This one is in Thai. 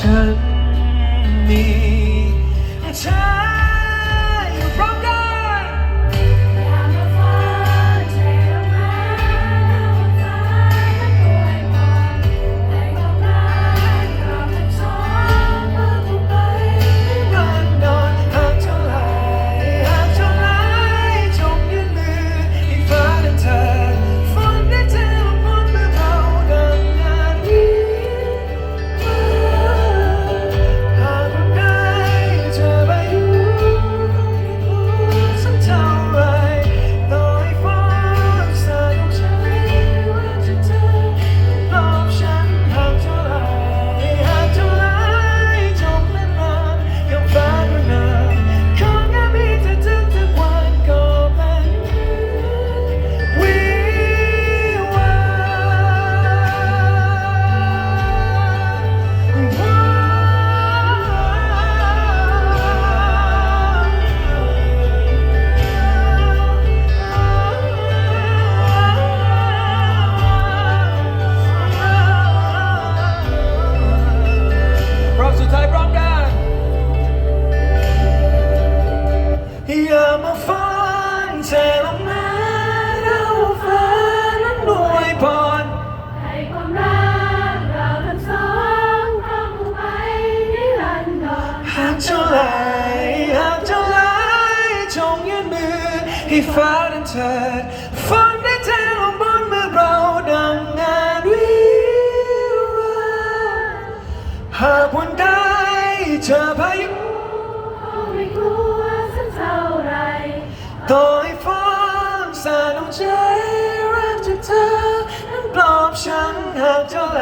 i'm shut ให้ฟ้านั้นเถิดฝนได้เทลงบนเมื่อเราดังงานวิวาหากวันใดเจอพายุไม่กลัวสักเท่าไหรต่อให้ฟ้าสาดวงใจรักจากเธอนั้นปลอบฉันหากเท่าไหร